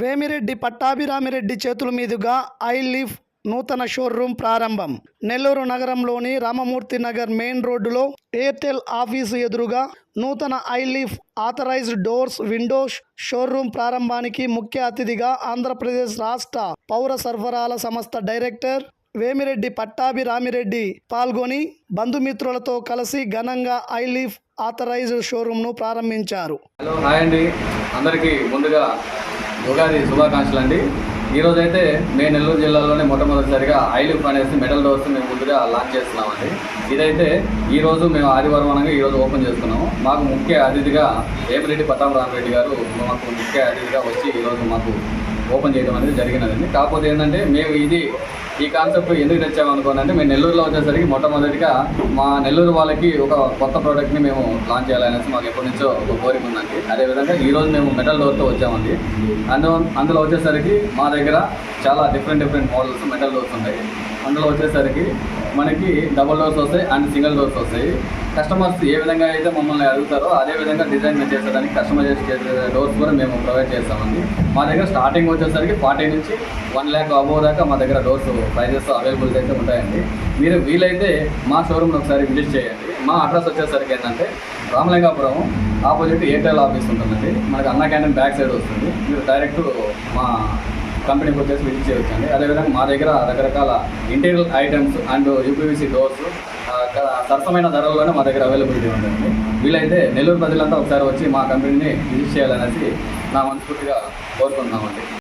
వేమిరెడ్డి పట్టాభిరామిరెడ్డి చేతుల మీదుగా I lift నూతన షోరూం ప్రారంభం. నెల్లూరు నగరంలోని రామమూర్తి నగర్ మెయిన్ రోడ్డులో ఎయిర్టెల్ ఆఫీసు ఎదురుగా నూతన I live authorised doors windows showroom ప్రారంభానికి ముఖ్య అతిథిగా ఆంధ్రప్రదేశ్ రాష్ట్ర పౌర సరఫరాల సంస్థ డైరెక్టర్ వేమిరెడ్డి పట్టాభి రామిరెడ్డి పాల్గొని బంధుమిత్రులతో కలిసి ఘనంగా ఐ లివ్ ఆథరైజ్డ్ షోరూంను ప్రారంభించారు. హలో హాయ్ అండి. అందరికీ ముందుగా ఉగాది శుభాకాంక్షలు అండి. ఈరోజు అయితే మేము నెల్లూరు జిల్లాలోనే మొట్టమొదటిసారిగా ఐలిఫ్ అనేసి మెటల్ డోర్స్ మేము ముందుగా లాంచ్ చేస్తున్నామండి. ఇదైతే ఈరోజు మేము ఆదివారం అనగా ఈరోజు ఓపెన్ చేస్తున్నాము మాకు ముఖ్య అతిథిగా వేమిరెడ్డి పట్టాభరామరెడ్డి గారు మాకు ముఖ్య అతిథిగా వచ్చి ఈరోజు మాకు ఓపెన్ చేయడం అనేది జరిగినదండి. కాకపోతే ఏంటంటే మేము ఇది ఈ కాన్సెప్ట్ ఎందుకు తెచ్చామనుకోనంటే మేము నెల్లూరులో వచ్చేసరికి మొట్టమొదటిగా మా నెల్లూరు వాళ్ళకి ఒక కొత్త ప్రోడక్ట్ని మేము లాంచ్ చేయాలనేసి మాకు ఎప్పటి నుంచో ఒక కోరిక ఉందండి. అదేవిధంగా ఈరోజు మేము మెటల్ డోర్తో వచ్చామండి. అందులో అందులో వచ్చేసరికి మా దగ్గర చాలా different different models metal doors ఉంటాయి. అందులో వచ్చేసరికి మనకి డబుల్ డోర్స్ వస్తాయి అండ్ సింగిల్ డోర్స్ వస్తాయి. కస్టమర్స్ ఏ విధంగా అయితే మమ్మల్ని అడుగుతారో అదే విధంగా డిజైన్ మేము చేసేదానికి కస్టమైజ్ చేసే డోర్స్ కూడా మేము ప్రొవైడ్ చేస్తామండి. మా దగ్గర స్టార్టింగ్ వచ్చేసరికి ఫార్టీ నుంచి వన్ ల్యాక్ అబోవ్ దాకా మా దగ్గర డోర్స్ ప్రైజెస్ అవైలబుల్ అయితే ఉంటాయండి. మీరు వీలైతే మా షోరూమ్ని ఒకసారి విజిట్ చేయండి. మా అడ్రస్ వచ్చేసరికి ఏంటంటే రామలింగాపురం ఆపోజిట్ ఎయిర్టెల్ ఆఫీస్ ఉంటుందండి. మనకి అన్న క్యాంటీన్ బ్యాక్ సైడ్ వస్తుంది. మీరు డైరెక్ట్ మా కంపెనీకి వచ్చేసి విజిట్ చేయొచ్చండి. అదేవిధంగా మా దగ్గర రకరకాల interior items and UPVC doors సరసమైన ధరల్లోనే మా దగ్గర అవైలబిలిటీ ఉంటుంది వీలైతే నెల్లూరు ప్రజలంతా ఒకసారి వచ్చి మా కంపెనీని విజిట్ చేయాలనేసి నా మనస్ఫూర్తిగా కోరుకుంటున్నామండి.